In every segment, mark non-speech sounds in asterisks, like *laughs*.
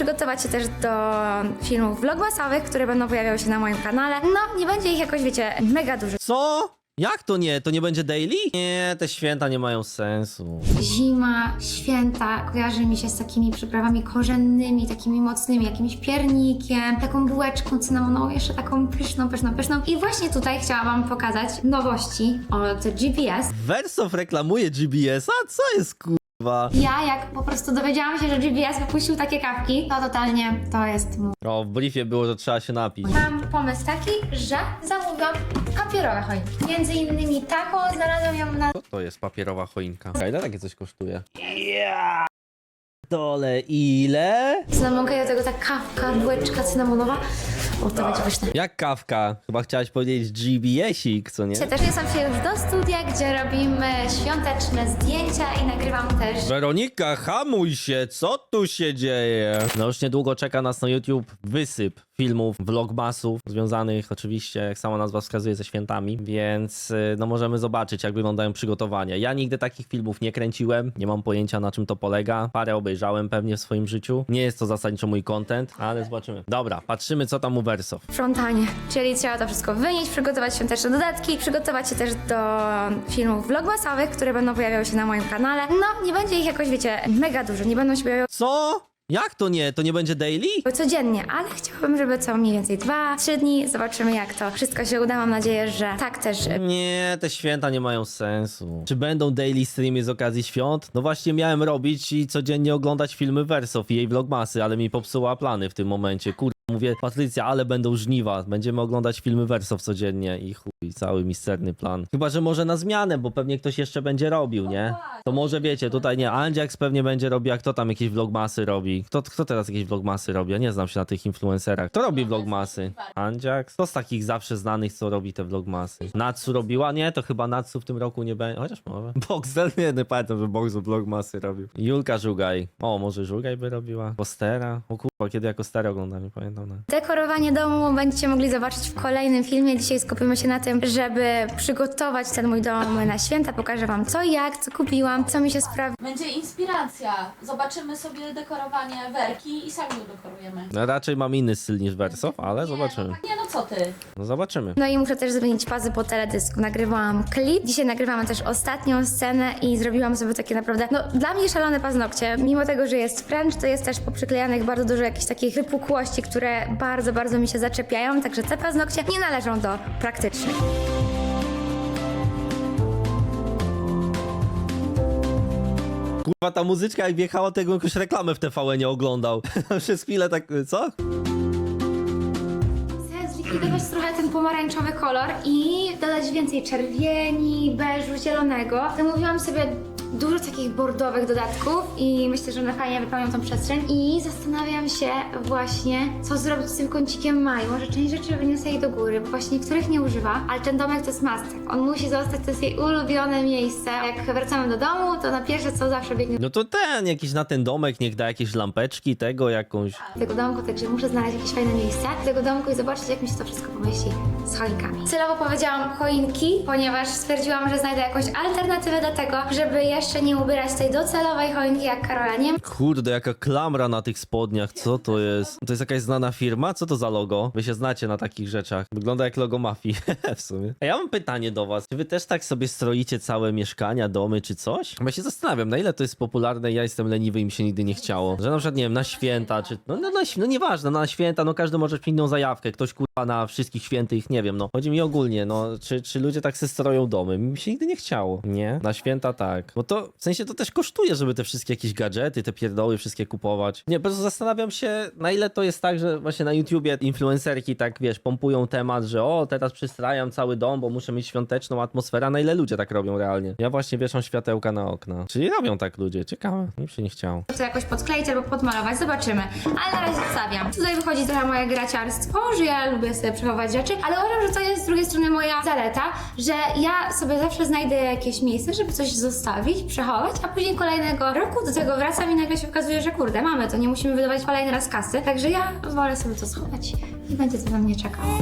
Przygotować się też do filmów vlogmasowych, które będą pojawiały się na moim kanale. No, nie będzie ich jakoś, wiecie, mega dużo. Co? Jak to nie? To nie będzie daily? Nie, te święta nie mają sensu. Zima, święta kojarzy mi się z takimi przyprawami korzennymi, takimi mocnymi, jakimś piernikiem, taką bułeczką cynamonową, jeszcze taką pyszną, pyszną, pyszną. I właśnie tutaj chciałam wam pokazać nowości od GPS. Wersow reklamuje GBS-a? Co jest Ja, jak po prostu dowiedziałam się, że GPS wypuścił takie kawki, to totalnie to jest mój. O, w briefie było, że trzeba się napić. Mam pomysł taki, że zamówiłam papierowe choinki. Między innymi taką znalazłam ją na Co to jest papierowa choinka? Ile takie coś kosztuje? Yeah! Dole ile? cynamonkę i do tego ta kawka, bułeczka cynamonowa. O, to będzie pyszne. Jak kawka? Chyba chciałaś powiedzieć GBS-ik, co nie? Też jestem się już do studia, gdzie robimy świąteczne zdjęcia i nagrywam też Weronika, hamuj się, co tu się dzieje? No już niedługo czeka nas na YouTube wysyp filmów, vlogmasów, związanych oczywiście, jak sama nazwa wskazuje, ze świętami, więc y, no możemy zobaczyć, jak wyglądają przygotowania. Ja nigdy takich filmów nie kręciłem, nie mam pojęcia na czym to polega. Parę obejrzałem pewnie w swoim życiu. Nie jest to zasadniczo mój content, ale zobaczymy. Dobra, patrzymy co tam u Wersow. sprzątanie, czyli trzeba to wszystko wynieść, przygotować świąteczne dodatki, przygotować się też do filmów vlogmasowych, które będą pojawiały się na moim kanale. No, nie będzie ich jakoś, wiecie, mega dużo, nie będą się pojawiały Co? Jak to nie? To nie będzie daily? codziennie, ale chciałabym, żeby co mniej więcej 2-3 dni, zobaczymy jak to wszystko się uda, mam nadzieję, że tak też e, Nie, te święta nie mają sensu. Czy będą daily streamy z okazji świąt? No właśnie miałem robić i codziennie oglądać filmy Wersow i jej vlogmasy, ale mi popsuła plany w tym momencie. Kur... Mówię, Patrycja, ale będą żniwa. Będziemy oglądać filmy Wersow codziennie i chuj, cały misterny plan. Chyba, że może na zmianę, bo pewnie ktoś jeszcze będzie robił, nie? To może wiecie, tutaj nie, Andziax pewnie będzie robił, a kto tam jakieś vlogmasy robi? Kto, kto teraz jakieś vlogmasy robi? Ja nie znam się na tych influencerach. Kto robi vlogmasy? Andziax? Kto z takich zawsze znanych, co robi te vlogmasy? Natsu robiła? Nie, to chyba Natsu w tym roku nie będzie. Chociaż może. *laughs* Boxel? Nie, nie pamiętam, że Boxel vlogmasy robił. Julka Żugaj. O, może Żugaj by robiła? Kostera? O kurwa, kiedy ja Kosterę oglądam, nie pamiętam. No. Dekorowanie domu będziecie mogli zobaczyć w kolejnym filmie. Dzisiaj skupimy się na tym, żeby przygotować ten mój dom na święta. Pokażę wam co, jak, co kupiłam, co mi się sprawdzi. Będzie inspiracja. Zobaczymy sobie dekorowanie werki i sami udekorujemy. No, raczej mam inny styl niż Wersow, ale zobaczymy. Nie, no, tak, nie, no co ty? No zobaczymy. No i muszę też zmienić pazy po teledysku. Nagrywałam klip. Dzisiaj nagrywamy też ostatnią scenę i zrobiłam sobie takie naprawdę, no dla mnie szalone paznokcie. Mimo tego, że jest French, to jest też poprzyklejanych bardzo dużo jakichś takich wypukłości, które bardzo, bardzo mi się zaczepiają. Także te paznokcie nie należą do praktycznych. Kurwa, ta muzyczka jak wjechała, tego jakąś reklamę w TVN nie oglądał. *laughs* Przez chwilę tak, co? Chcę zlikwidować trochę ten pomarańczowy kolor i dodać więcej czerwieni, beżu, zielonego. Zamówiłam sobie dużo takich bordowych dodatków i myślę, że one fajnie wypełnią tą przestrzeń. I zastanawiam się właśnie, co zrobić z tym kącikiem Maju. Może część rzeczy wyniosę jej do góry, bo właśnie niektórych nie używa, ale ten domek to jest must. On musi zostać, to jest jej ulubione miejsce. Jak wracamy do domu, to na pierwsze co zawsze biegnie No to ten, jakiś na ten domek, niech da jakieś lampeczki, tego jakąś. do tego domku, także muszę znaleźć jakieś fajne miejsce do tego domku i zobaczyć, jak mi się to wszystko pomyśli z choinkami. Celowo powiedziałam choinki, ponieważ stwierdziłam, że znajdę jakąś alternatywę do tego, żeby jeszcze nie ubierać tej docelowej choinki jak Karola. Nie Kurde, jaka klamra na tych spodniach, co to jest? To jest jakaś znana firma? Co to za logo? Wy się znacie na takich rzeczach. Wygląda jak logo mafii, *laughs* w sumie. A ja mam pytanie do was. Czy wy też tak sobie stroicie całe mieszkania, domy czy coś? Bo ja się zastanawiam, na ile to jest popularne ja jestem leniwy i mi się nigdy nie chciało. Że na przykład, nie wiem, na święta, czy... No, no, no, no nieważne, no, na święta, no każdy może mieć inną zajawkę. Ktoś kurwa na wszystkich świętych, nie wiem, no. Chodzi mi ogólnie, no, czy, czy ludzie tak se stroją domy? Mi się nigdy nie chciało. Nie? Na święta tak. Bo to, w sensie to też kosztuje, żeby te wszystkie jakieś gadżety, te pierdoły wszystkie kupować. Nie, po prostu zastanawiam się, na ile to jest tak, że właśnie na YouTubie influencerki tak, wiesz, pompują temat, że o, teraz przystrajam cały dom, bo muszę mieć świąteczną atmosferę, na ile ludzie tak robią realnie. Ja właśnie wieszam światełka na okna. Czyli robią tak ludzie, ciekawe, mi się nie chciało. to jakoś podkleić albo podmalować, zobaczymy. Ale na razie zostawiam. Tutaj wychodzi trochę moje graciarstwo, że ja lubię sobie przechować rzeczy, ale uważam, że to jest z drugiej strony moja zaleta, że ja sobie zawsze znajdę jakieś miejsce, żeby coś zostawić, przechować, a później kolejnego roku do tego wracam i nagle się okazuje, że kurde, mamy to, nie musimy wydawać kolejny raz kasy. Także ja wolę sobie to schować i będzie to na mnie czekało.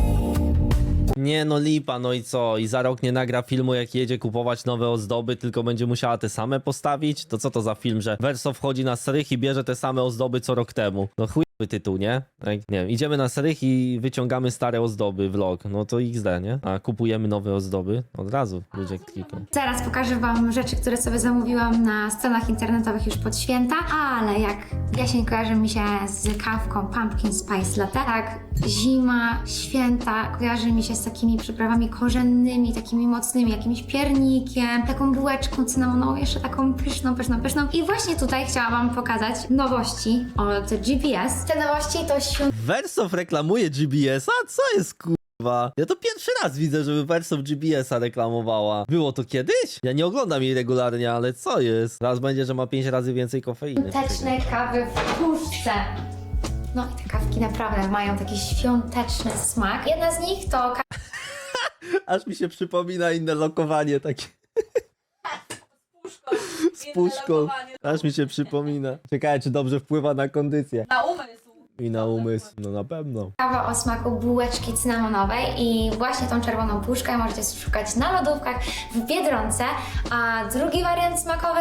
Nie no lipa, no i co? I za rok nie nagra filmu jak jedzie kupować nowe ozdoby, tylko będzie musiała te same postawić? To co to za film, że Verso wchodzi na strych i bierze te same ozdoby co rok temu? No chuj tytuł, nie? Jak, nie wiem, idziemy na serych i wyciągamy stare ozdoby, vlog, no to XD, nie? A kupujemy nowe ozdoby, od razu ludzie kliką. Zaraz pokażę wam rzeczy, które sobie zamówiłam na stronach internetowych już pod święta, ale jak jesień kojarzy mi się z kawką Pumpkin Spice Latte, tak zima, święta kojarzy mi się z takimi przyprawami korzennymi, takimi mocnymi, jakimś piernikiem, taką bułeczką cynamonową, jeszcze taką pyszną, pyszną, pyszną. I właśnie tutaj chciałam wam pokazać nowości od GPS. Te nowości to świąt Wersow reklamuje GBS-a? Co jest kurwa? Ja to pierwszy raz widzę, żeby Wersow GBS-a reklamowała. Było to kiedyś? Ja nie oglądam jej regularnie, ale co jest? Teraz będzie, że ma 5 razy więcej kofeiny. świąteczne kawy w puszce. No i te kawki naprawdę mają taki świąteczny smak. Jedna z nich to *laughs* Aż mi się przypomina inne lokowanie takie. Z puszką. Aż mi się przypomina. Ciekawe, czy dobrze wpływa na kondycję Na umysł. i na umysł. No na pewno. kawa o smaku bułeczki cynamonowej i właśnie tą czerwoną puszkę możecie szukać na lodówkach w Biedronce, a drugi wariant smakowy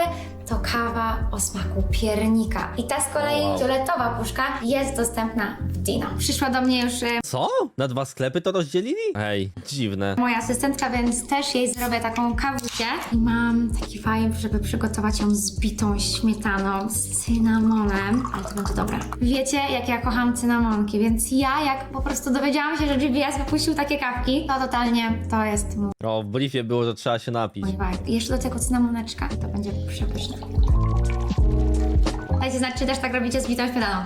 to kawa o smaku piernika. I ta z kolei Wow. fioletowa puszka jest dostępna w Dino. Przyszła do mnie już e, Co? Na dwa sklepy to rozdzielili? Ej, dziwne. moja asystentka, więc też jej zrobię taką kawusię. I mam taki vibe, żeby przygotować ją z bitą śmietaną, z cynamonem. Ale to będzie dobre. Wiecie, jak ja kocham cynamonki, więc ja jak po prostu dowiedziałam się, że GBS wypuścił takie kawki, to totalnie to jest mój O, w briefie było, że trzeba się napić. vibe. I jeszcze do tego cynamoneczka to będzie przepyszne. Dajcie znać, czy też tak robicie z bitą śmietaną.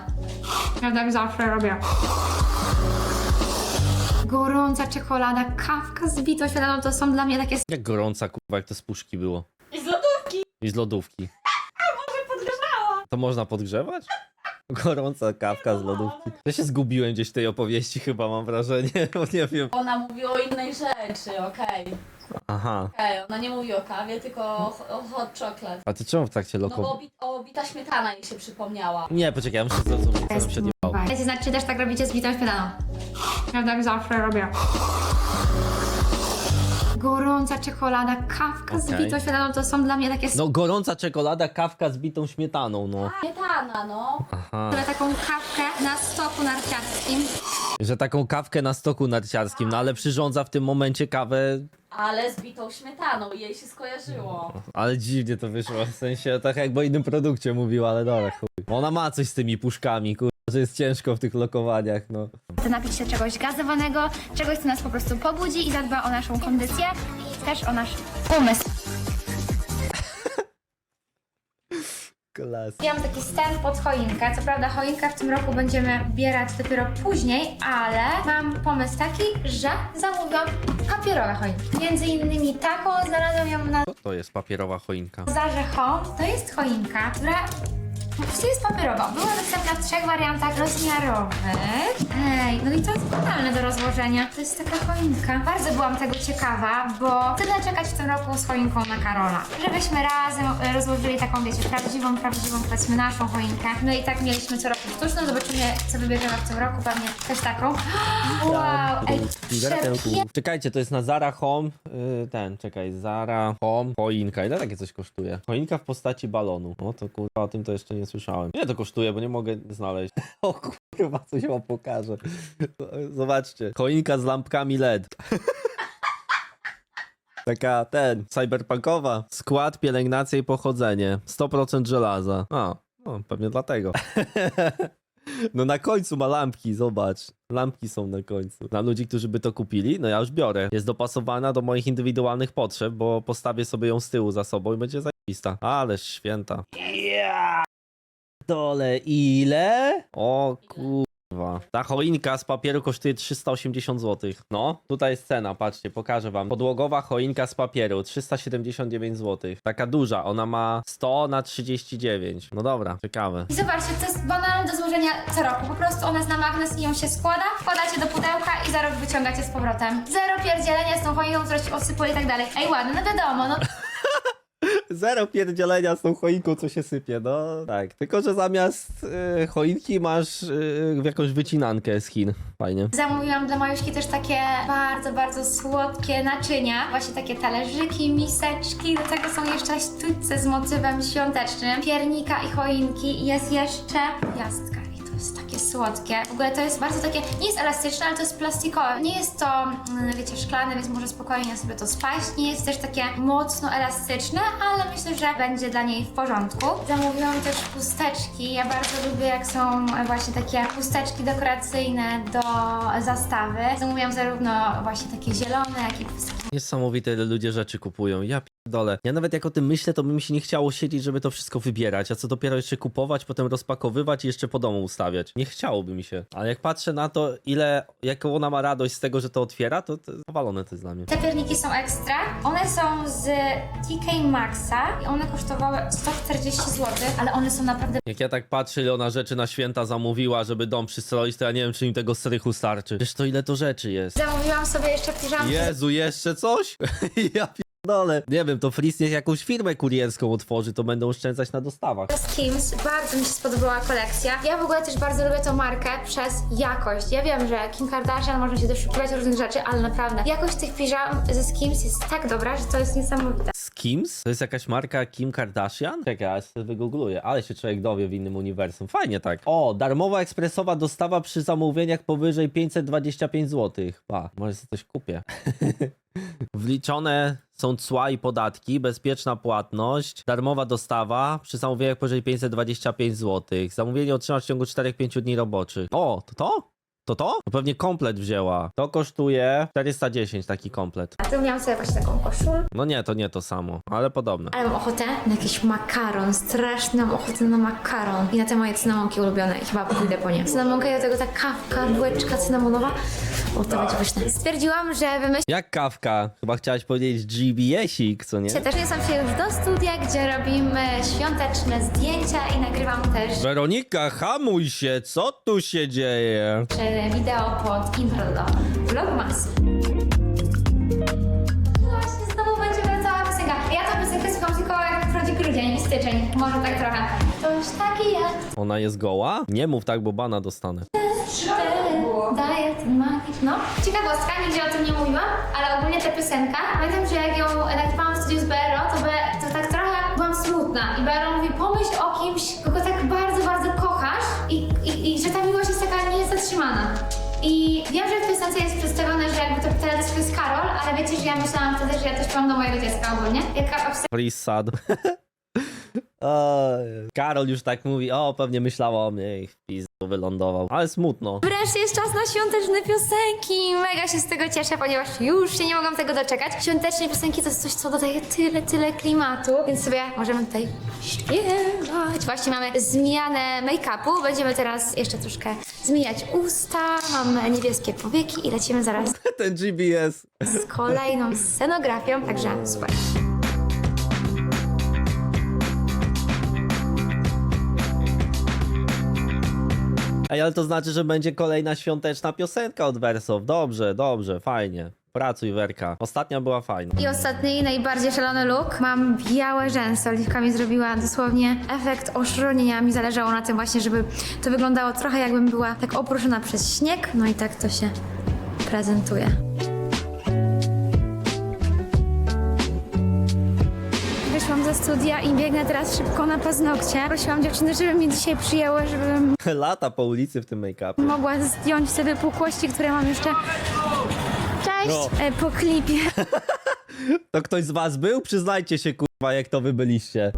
Ja tak zawsze robię. Gorąca czekolada, kawka z bitą śmietaną to są dla mnie takie Jak gorąca kurwa, jak to z puszki było. I z lodówki. I z lodówki. Może podgrzewała. To można podgrzewać? *laughs* Gorąca kawka z lodówki. Ja się zgubiłem gdzieś w tej opowieści chyba, mam wrażenie, *laughs* bo nie wiem. Ona mówi o innej rzeczy, okej. Aha. Okej, ona nie mówi o kawie, tylko o, o hot chocolate. A ty czemu w trakcie No bo o bita śmietana jej się przypomniała. Nie, poczekaj, ja muszę zrozumieć, co nam się odjebało. Dajcie znać, czy też tak robicie z bitą śmietaną. Ja tak zawsze robię. Gorąca czekolada, kawka z Okej. bitą śmietaną to są dla mnie takie No gorąca czekolada, kawka z bitą śmietaną, no. Śmietana, no. Aha. sobie taką kawkę na stoku narciarskim. Że taką kawkę na stoku narciarskim, no ale przyrządza w tym momencie kawę, Ale z bitą śmietaną i jej się skojarzyło. ale dziwnie to wyszło, w sensie tak jakby o innym produkcie mówiła, ale dobra, chuj. Ona ma coś z tymi puszkami, kurwa, że jest ciężko w tych lokowaniach, no. Chcę napić się czegoś gazowanego, czegoś, co nas po prostu pobudzi i zadba o naszą kondycję i też o nasz umysł. Klas. Ja mam taki stand pod choinkę. Co prawda choinkę w tym roku będziemy bierać dopiero później, ale mam pomysł taki, że zamówiłam papierowe choinki. Między innymi taką znalazłam ją na Co to jest papierowa choinka? Zarze Home. To jest choinka, która prostu jest papierowa. Była dostępna w trzech wariantach rozmiarowych. Ej, no i to jest totalne do rozłożenia. To jest taka choinka. Bardzo byłam tego ciekawa, bo tyle czekać w tym roku z choinką na Karola. Żebyśmy razem e, rozłożyli taką, wiecie, prawdziwą, prawdziwą, powiedzmy naszą choinkę. No i tak mieliśmy co roku sztuczną. Zobaczymy, co wybierzemy w tym roku. Pewnie też taką. *gasps* Wow, ej, przepięknie. Czekajcie, to jest na Zara Home, yy, ten, czekaj, Zara Home, choinka, ile takie coś kosztuje? Choinka w postaci balonu, no to kurwa, o tym to jeszcze nie słyszałem. Ile to kosztuje, bo nie mogę znaleźć. *laughs* O kurwa, coś wam pokażę. Zobaczcie, choinka z lampkami LED. *laughs* Taka, ten, cyberpunkowa. Skład, pielęgnacja i pochodzenie. 100% żelaza. A, no, pewnie dlatego. *laughs* No na końcu ma lampki, zobacz. Lampki są na końcu. Dla ludzi, którzy by to kupili, no ja już biorę. Jest dopasowana do moich indywidualnych potrzeb, bo postawię sobie ją z tyłu za sobą i będzie zajebista. Ależ święta. Ja! Dole ile? O kurwa. Ta choinka z papieru kosztuje 380 zł. No, tutaj jest cena, patrzcie, pokażę wam. Podłogowa choinka z papieru 379 zł. Taka duża, ona ma 100 na 39. No dobra, ciekawe. I zobaczcie, to jest banalne do złożenia co roku. Po prostu ona jest na magnes i ją się składa, wkładacie do pudełka i za rok wyciągacie z powrotem. Zero pierdzielenia z tą choinką, która się osypuje i tak dalej. Ej, ładne, no wiadomo, no *laughs* Zero pierdzielenia z tą choinką, co się sypie, no tak. Tylko, że zamiast y, choinki masz y, jakąś wycinankę z Chin. Fajnie. Zamówiłam dla Majuszki też takie bardzo, bardzo słodkie naczynia. Właśnie takie talerzyki, miseczki. Do tego są jeszcze sztućce z motywem świątecznym. Piernika i choinki. Jest jeszcze gwiazdka. Słodkie. W ogóle to jest bardzo takie, nie jest elastyczne, ale to jest plastikowe. Nie jest to, mm, wiecie, szklane, więc może spokojnie sobie to spaść. Nie jest też takie mocno elastyczne, ale myślę, że będzie dla niej w porządku. Zamówiłam też chusteczki. Ja bardzo lubię, jak są e, właśnie takie chusteczki dekoracyjne do zastawy. Zamówiłam zarówno właśnie takie zielone, jak i Niesamowite, ile ludzie rzeczy kupują. Ja pierdolę. Ja nawet jak o tym myślę, to by mi się nie chciało siedzieć, żeby to wszystko wybierać, a co dopiero jeszcze kupować, potem rozpakowywać i jeszcze po domu ustawiać. Nie chciałoby mi się. Ale jak patrzę na to, ile, jaką ona ma radość z tego, że to otwiera, to, to powalone to jest dla mnie. Te pierniki są ekstra. One są z TK Maxa i one kosztowały 140 zł, ale one są naprawdę Jak ja tak patrzę, ile ona rzeczy na święta zamówiła, żeby dom przystroić, to ja nie wiem, czy im tego strychu starczy. Wiesz to ile to rzeczy jest. Zamówiłam sobie jeszcze piżamkę. Jezu, jeszcze coś? *laughs* ja pierdolę. Nie wiem, to Fris niech jakąś firmę kurierską otworzy, to będą oszczędzać na dostawach. z Kims. Bardzo mi się spodobała kolekcja. Ja w ogóle też bardzo lubię tą markę przez jakość. Ja wiem, że Kim Kardashian można się doszukiwać różnych rzeczy, ale naprawdę jakość tych piżam ze Skims jest tak dobra, że to jest niesamowite. Skims? To jest jakaś marka Kim Kardashian? Czekaj, ja sobie wygoogluję, ale się człowiek dowie w innym uniwersum. Fajnie tak. O, darmowa ekspresowa dostawa przy zamówieniach powyżej 525 zł. Pa, może sobie coś kupię. *laughs* Wliczone są cła i podatki, bezpieczna płatność, darmowa dostawa przy zamówieniach powyżej 525 zł. Zamówienie otrzymasz w ciągu 4-5 dni roboczych. O, to to? To to? To pewnie komplet wzięła. To kosztuje 410 taki komplet. A tu miałam sobie właśnie taką koszulę. No nie, to nie to samo, ale podobne. Ale mam ochotę na jakiś makaron, straszną mam ochotę na makaron. I na te moje cynamonki ulubione i chyba pójdę po nie. Cynamonka i do tego ta kawka, bułeczka cynamonowa. O, to będzie pyszne. Stwierdziłam, że wymyślę Jak kawka? Chyba chciałaś powiedzieć GBS-ik, co nie? też niosłam się już do studia, gdzie robimy świąteczne zdjęcia i nagrywam też Weronika, hamuj się, co tu się dzieje? e, wideo pod intro do Vlogmasu. Właśnie znowu będzie wracała piosenka. Ja tę piosenkę słucham tylko jak wchodzi grudzień i styczeń. Może tak trochę. To już taki jak Ona jest goła? Nie mów tak, bo bana dostanę. Daje ten magiczny. No, ciekawostka, nigdzie o tym nie mówiłam, ale ogólnie ta piosenka, pamiętam, że jak ją nagrywałam w studiu z BRO, to, be, to tak trochę byłam smutna. I BRO mówi, pomyśl o kimś, kogo tak bardzo, bardzo kochasz i, i, i że ta miłość jest taka niezatrzymana. I wiem, że w piosence jest przedstawione, że jakby to teledysk jest Karol, ale wiecie, że ja myślałam wtedy, że ja też mam do mojego dziecka ogólnie. Jaka obsesja Please sad. *laughs* Karol już tak mówi, o pewnie myślała o mnie i w pizdu wylądował. Ale smutno. Wreszcie jest czas na świąteczne piosenki. Mega się z tego cieszę, ponieważ już się nie mogłam tego doczekać. Świąteczne piosenki to jest coś, co dodaje tyle, tyle klimatu, więc sobie możemy tutaj śpiewać. Właśnie mamy zmianę make-upu. Będziemy teraz jeszcze troszkę zmieniać usta. Mamy niebieskie powieki i lecimy zaraz *laughs* Ten GBS. z kolejną scenografią, także super. Ej, ale to znaczy, że będzie kolejna świąteczna piosenka od Wersow. Dobrze, dobrze, fajnie. Pracuj, Werka. Ostatnia była fajna. I ostatni, najbardziej szalony look. Mam białe rzęsy. Oliwka mi zrobiła dosłownie efekt oszronienia. Mi zależało na tym właśnie, żeby to wyglądało trochę jakbym była tak oprószona przez śnieg. No i tak to się prezentuje. Studia i biegnę teraz szybko na paznokcie. Prosiłam dziewczyny, żeby mnie dzisiaj przyjęły, żebym *laughs* Lata po ulicy w tym make-upie. mogła zdjąć te wypukłości, które mam jeszcze... Cześć! No. E, Po klipie. *laughs* To ktoś z was był? Przyznajcie się, kurwa, jak to wy byliście.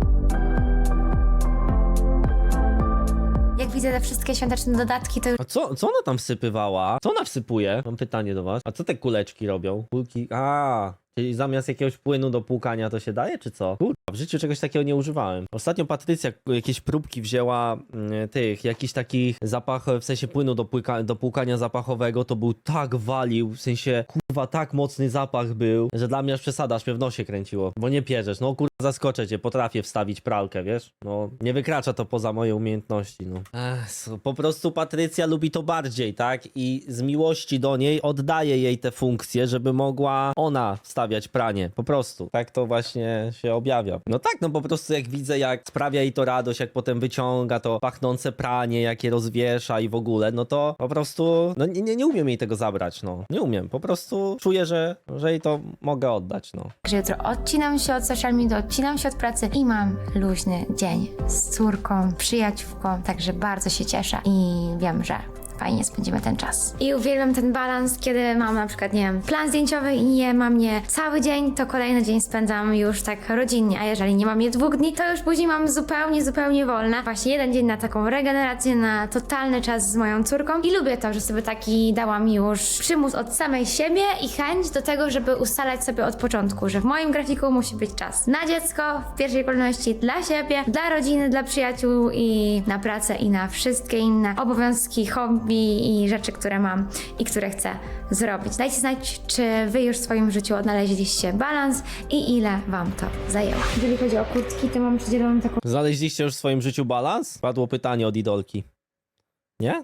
Jak widzę te wszystkie świąteczne dodatki, to już A co, co ona tam wsypywała? Co ona wsypuje? Mam pytanie do was. A co te kuleczki robią? Kulki... A, czyli zamiast jakiegoś płynu do płukania to się daje, czy co? Kurwa, w życiu czegoś takiego nie używałem. Ostatnio Patrycja jakieś próbki wzięła mm, tych, jakiś takich zapach, w sensie płynu do, płyka, do płukania zapachowego, to był tak walił, w sensie kurwa tak mocny zapach był, że dla mnie aż przesada, aż mnie w nosie kręciło. Bo nie pierzesz, no kurwa zaskoczę cię, potrafię wstawić pralkę, wiesz? No, nie wykracza to poza moje umiejętności, no. Ech, po prostu Patrycja lubi to bardziej, tak? I z miłości do niej oddaje jej te funkcje, żeby mogła ona wstawić pranie, po prostu. Tak to właśnie się objawia. No tak, no po prostu jak widzę, jak sprawia jej to radość, jak potem wyciąga to pachnące pranie, jakie rozwiesza i w ogóle, no to po prostu, no nie, nie, umiem jej tego zabrać, no. Nie umiem, po prostu czuję, że, że jej to mogę oddać, no. Także jutro odcinam się od social media, odcinam się od pracy i mam luźny dzień z córką, przyjaciółką, także bardzo się cieszę i wiem, że fajnie spędzimy ten czas. I uwielbiam ten balans, kiedy mam na przykład, nie wiem, plan zdjęciowy i nie mam je cały dzień, to kolejny dzień spędzam już tak rodzinnie, a jeżeli nie mam je dwóch dni, to już później mam zupełnie, zupełnie wolne. Właśnie jeden dzień na taką regenerację, na totalny czas z moją córką i lubię to, że sobie taki dałam już przymus od samej siebie i chęć do tego, żeby ustalać sobie od początku, że w moim grafiku musi być czas na dziecko, w pierwszej kolejności dla siebie, dla rodziny, dla przyjaciół i na pracę i na wszystkie inne obowiązki, hobby i rzeczy, które mam i które chcę zrobić. Dajcie znać, czy wy już w swoim życiu odnaleźliście balans i ile wam to zajęło. Jeżeli chodzi o kurtki, to mam przydzieloną taką Znaleźliście już w swoim życiu balans? Padło pytanie od idolki. Nie?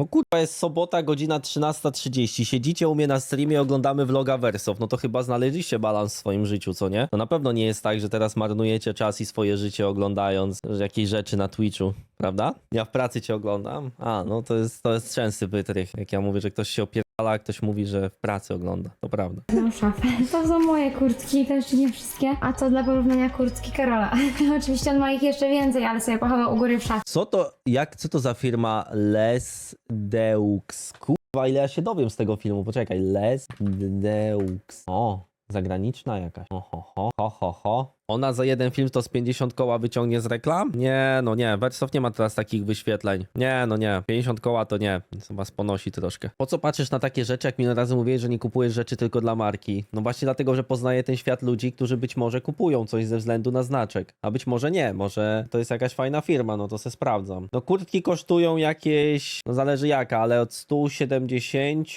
No kurwa, jest sobota, godzina 13.30. Siedzicie u mnie na streamie, oglądamy vloga Wersow. No to chyba znaleźliście balans w swoim życiu, co nie? No na pewno nie jest tak, że teraz marnujecie czas i swoje życie oglądając jakieś rzeczy na Twitchu, prawda? Ja w pracy cię oglądam. A, no to jest, to jest częsty wytrych. Jak ja mówię, że ktoś się opierdala, a ktoś mówi, że w pracy ogląda. To prawda. Mam szafę. To są moje kurtki, to jeszcze nie wszystkie. A to dla porównania kurtki Karola. *laughs* Oczywiście on ma ich jeszcze więcej, ale sobie pochował u góry w szafie. Co to, jak, co to za firma Les Deux? Kurwa, ile ja się dowiem z tego filmu. Poczekaj, Les Deux. O, zagraniczna jakaś. Ho, ho, ho, ho, ho, ho. Ona za jeden film to z 50 koła wyciągnie z reklam? Nie, no nie, Wersow nie ma teraz takich wyświetleń. Nie, no nie, 50 koła to nie, co was ponosi troszkę. Po co patrzysz na takie rzeczy, jak mi na razy mówiłeś, że nie kupujesz rzeczy tylko dla marki? No właśnie dlatego, że poznaję ten świat ludzi, którzy być może kupują coś ze względu na znaczek, a być może nie, może to jest jakaś fajna firma, no to se sprawdzam. No kurtki kosztują jakieś, no zależy jaka, ale od 170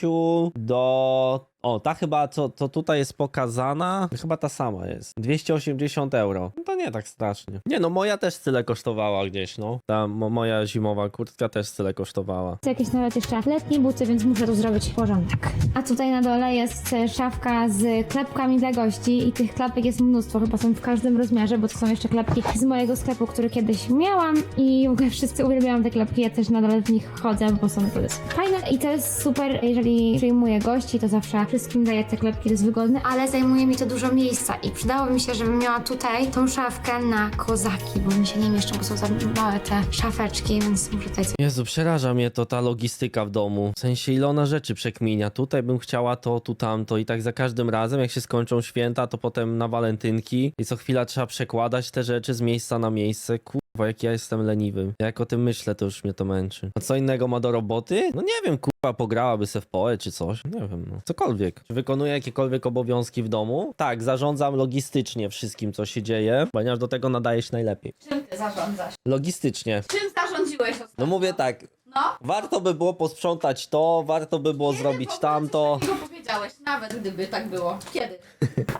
do o, ta chyba, co, co tutaj jest pokazana, chyba ta sama jest. 280 euro. No to nie tak strasznie. Nie no, moja też tyle kosztowała gdzieś, no. Ta mo moja zimowa kurtka też tyle kosztowała. Jakieś nawet jeszcze letnie buty, więc muszę tu zrobić porządek. A tutaj na dole jest e, szafka z klepkami dla gości i tych klapek jest mnóstwo, chyba są w każdym rozmiarze, bo to są jeszcze klepki z mojego sklepu, który kiedyś miałam i w ogóle wszyscy uwielbiają te klepki, ja też nadal w nich chodzę, bo są naprawdę fajne i to jest super, jeżeli przyjmuję gości, to zawsze wszystkim daję te klepki, to jest wygodne, ale zajmuje mi to dużo miejsca i przydałoby mi się, żebym miała tutaj tą szafkę na kozaki, bo mi się nie mieszczą, bo są za małe te szafeczki, więc muszę tutaj Jezu, przeraża mnie to ta logistyka w domu. W sensie ile ona rzeczy przekminia. Tutaj bym chciała to, tu tamto i tak za każdym razem, jak się skończą święta, to potem na walentynki i co chwila trzeba przekładać te rzeczy z miejsca na miejsce. Kurwa, jak ja jestem leniwy. Jak o tym myślę, to już mnie to męczy. A co innego ma do roboty? No nie wiem, kurwa, pograłaby se w poe czy coś. Nie wiem, no. Cokolwiek. Czy wykonuję jakiekolwiek obowiązki w domu? Tak, zarządzam logistycznie wszystkim, co się dzieje, ponieważ do tego nadaje się najlepiej. Czym ty zarządzasz? Logistycznie. Czym zarządziłeś ostatnio? No mówię tak, No? Warto by było posprzątać to, warto by było zrobić Nie wiem, tamto. Coś takiego powiedziałeś, nawet gdyby tak było. Kiedy? *laughs*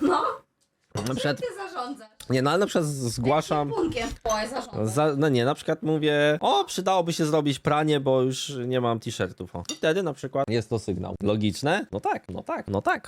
No? Na Czym przykład, ty zarządzasz? Nie, no ale na przykład zgłaszam. Punkiem w połę. Za, no nie, na przykład mówię, o, przydałoby się zrobić pranie, bo już nie mam t-shirtów. O. I wtedy na przykład jest to sygnał. Logiczne? No tak, no tak, no tak.